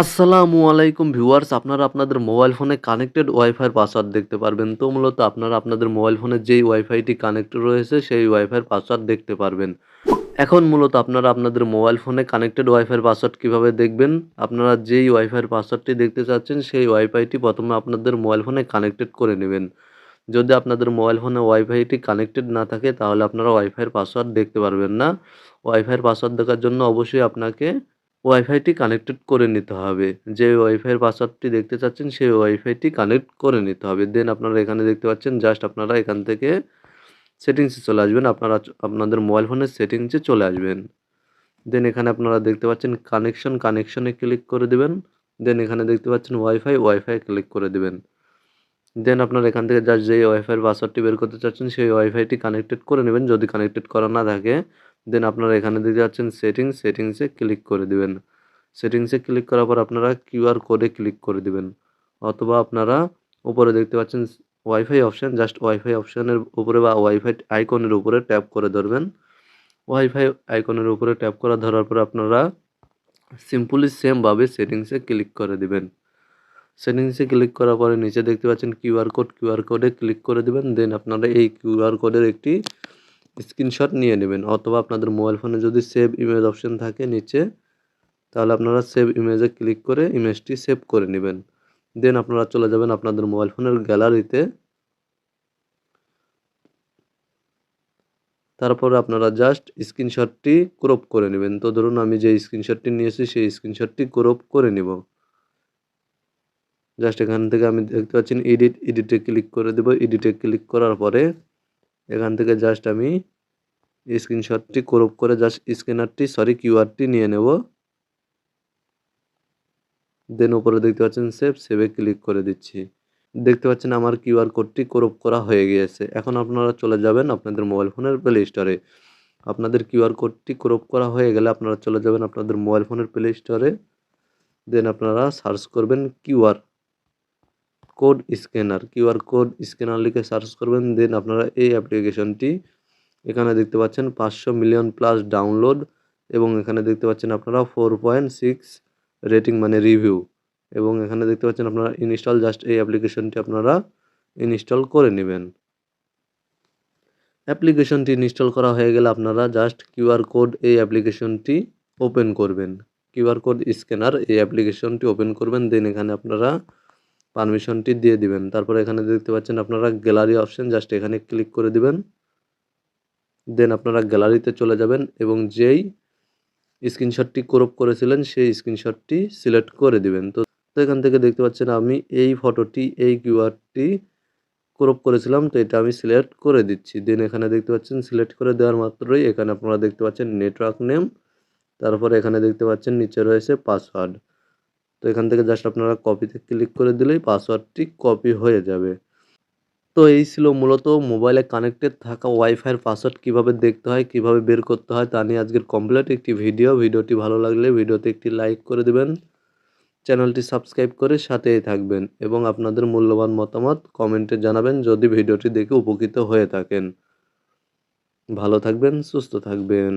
আসসালামু আলাইকুম ভিউয়ার্স, আপনারা আপনাদের মোবাইল ফোনে কানেক্টেড ওয়াইফাইয়ের পাসওয়ার্ড দেখতে পারবেন। তো মূলত আপনারা আপনাদের মোবাইল ফোনে যেই ওয়াইফাইটি কানেক্টেড রয়েছে, সেই ওয়াইফাইয়ের পাসওয়ার্ড দেখতে পারবেন। এখন মূলত আপনারা আপনাদের মোবাইল ফোনে কানেক্টেড ওয়াইফাইয়ের পাসওয়ার্ড কীভাবে দেখবেন? আপনারা যেই ওয়াইফাইয়ের পাসওয়ার্ডটি দেখতে চাচ্ছেন, সেই ওয়াইফাইটি প্রথমে আপনাদের মোবাইল ফোনে কানেক্টেড করে নেবেন। যদি আপনাদের মোবাইল ফোনে ওয়াইফাইটি কানেক্টেড না থাকে, তাহলে আপনারা ওয়াইফাইয়ের পাসওয়ার্ড দেখতে পারবেন না। ওয়াইফাইয়ের পাসওয়ার্ড দেখার জন্য অবশ্যই আপনাকে ওয়াইফাইটি কানেক্টেড করে নিতে হবে। যে ওয়াইফাইয়ের পাসওয়ার্ডটি দেখতে চাচ্ছেন সেই ওয়াইফাইটি কানেক্ট করে নিতে হবে। দেন আপনারা এখানে দেখতে পাচ্ছেন জাস্ট আপনারা এখান থেকে সেটিংসে চলে আসবেন। আপনারা আপনাদের মোবাইল ফোনের সেটিংসে চলে আসবেন। দেন এখানে আপনারা দেখতে পাচ্ছেন কানেকশন কানেকশনে ক্লিক করে দেবেন। দেন এখানে দেখতে পাচ্ছেন ওয়াইফাই ওয়াইফাই ক্লিক করে দেবেন। দেন আপনারা এখান থেকে জাস্ট যে ওয়াইফাইয়ের পাসওয়ার্ডটি বের করতে চাচ্ছেন, সেই ওয়াইফাইটি কানেক্টেড করে নেবেন। যদি কানেক্টেড করা না থাকে দেন আপনারা এখানে দেখতে পাচ্ছেন সেটিংস সেটিংসে ক্লিক করে দিবেন। সেটিংসে ক্লিক করার পর আপনারা কিউআর কোডে ক্লিক করে দিবেন। অথবা আপনারা উপরে দেখতে পাচ্ছেন ওয়াইফাই অপশান জাস্ট ওয়াইফাই অপশানের উপরে বা ওয়াইফাই আইকনের উপরে ট্যাপ করে ধরবেন। ওয়াইফাই আইকনের উপরে ট্যাপ করা ধরার পর আপনারা সিম্পলি সেমভাবে সেটিংসে ক্লিক করে দিবেন। সেটিংসে ক্লিক করার পরে নিচে দেখতে পাচ্ছেন কিউআর কোড কিউআর কোডে ক্লিক করে দিবেন। দেন আপনারা এই কিউআর কোডের একটি স্ক্রিনশট নিয়ে নেবেন, অথবা আপনাদের মোবাইল ফোনে যদি সেভ ইমেজ অপশন থাকে নিচে, তাহলে আপনারা সেভ ইমেজে ক্লিক করে ইমেজটি সেভ করে নেবেন। দেন আপনারা চলে যাবেন আপনাদের মোবাইল ফোনের গ্যালারিতে তারপরে আপনারা জাস্ট স্ক্রিনশটটি ক্রপ করে নেবেন। তো ধরুন আমি যে স্ক্রিনশটটি নিয়েছি, সেই স্ক্রিনশটটি ক্রপ করে নিব। জাস্ট এখান থেকে আমি দেখতে পাচ্ছেন এডিট এডিটে ক্লিক করে দেব। এডিটে ক্লিক করার পরে এখান থেকে জাস্ট আমি স্ক্রিনশটটি ক্রপ করে জাস্ট স্ক্যানারটি সরি কিউআরটি নিয়ে নেব। দেন উপরে দেখতে পাচ্ছেন সেভ সেভে ক্লিক করে দিচ্ছি। দেখতে পাচ্ছেন আমার কিউআর কোডটি ক্রপ করা হয়ে গিয়েছে। এখন আপনারা চলে যাবেন আপনাদের মোবাইল ফোনের প্লে স্টোরে আপনাদের কিউআর কোডটি ক্রপ করা হয়ে গেলে আপনারা চলে যাবেন আপনাদের মোবাইল ফোনের প্লে স্টোরে দেন আপনারা সার্চ করবেন QR code scanner QR code scanner লিখে সার্চ করবেন দেন আপনারা এই অ্যাপ্লিকেশনটি এখানে দেখতে পাচ্ছেন পাঁচশো মিলিয়ন প্লাস ডাউনলোড এবং এখানে দেখতে পাচ্ছেন আপনারা ফোর পয়েন্ট সিক্স রেটিং মানে রিভিউ এবং এখানে দেখতে পাচ্ছেন আপনারা ইনস্টল জাস্ট এই অ্যাপ্লিকেশনটি আপনারা ইনস্টল করে নেবেন। অ্যাপ্লিকেশনটি ইনস্টল করা হয়ে গেলে আপনারা জাস্ট কিউআর কোড এই অ্যাপ্লিকেশনটি ওপেন করবেন। কিউআর কোড স্ক্যানার এই অ্যাপ্লিকেশনটি ওপেন করবেন দেন এখানে আপনারা পারমিশনটি দিয়ে দিবেন। তারপরে এখানে দেখতে পাচ্ছেন আপনারা গ্যালারি অপশন, জাস্ট এখানে ক্লিক করে দিবেন। দেন আপনারা গ্যালারিতে চলে যাবেন এবং যেই স্ক্রিনশটটি ক্রপ করেছিলেন, সেই স্ক্রিনশটটি সিলেক্ট করে দিবেন। তো এখান থেকে দেখতে পাচ্ছেন আমি এই ফটোটি, এই কিউআরটি ক্রপ করেছিলাম, তো এটা আমি সিলেক্ট করে দিচ্ছি। দেন এখানে দেখতে পাচ্ছেন, সিলেক্ট করে দেওয়ার মাত্রই এখানে আপনারা দেখতে পাচ্ছেন নেটওয়ার্ক নেম। তারপর এখানে দেখতে পাচ্ছেন নিচে রয়েছে পাসওয়ার্ড। তো এখান থেকে জাস্ট আপনারা কপিতে ক্লিক করে দিলেই পাসওয়ার্ডটি কপি হয়ে যাবে। তো এই ছিল মূলত মোবাইলে কানেক্টেড থাকা ওয়াইফাইয়ের পাসওয়ার্ড কীভাবে দেখতে হয়, কীভাবে বের করতে হয় তা নিয়ে আজকের কমপ্লিট একটি ভিডিও ভিডিওটি ভালো লাগলে ভিডিওতে একটি লাইক করে দেবেন। চ্যানেলটি সাবস্ক্রাইব করে সাথেই থাকবেন এবং আপনাদের মূল্যবান মতামত কমেন্টে জানাবেন যদি ভিডিওটি দেখে উপকৃত হয়ে থাকেন। ভালো থাকবেন, সুস্থ থাকবেন।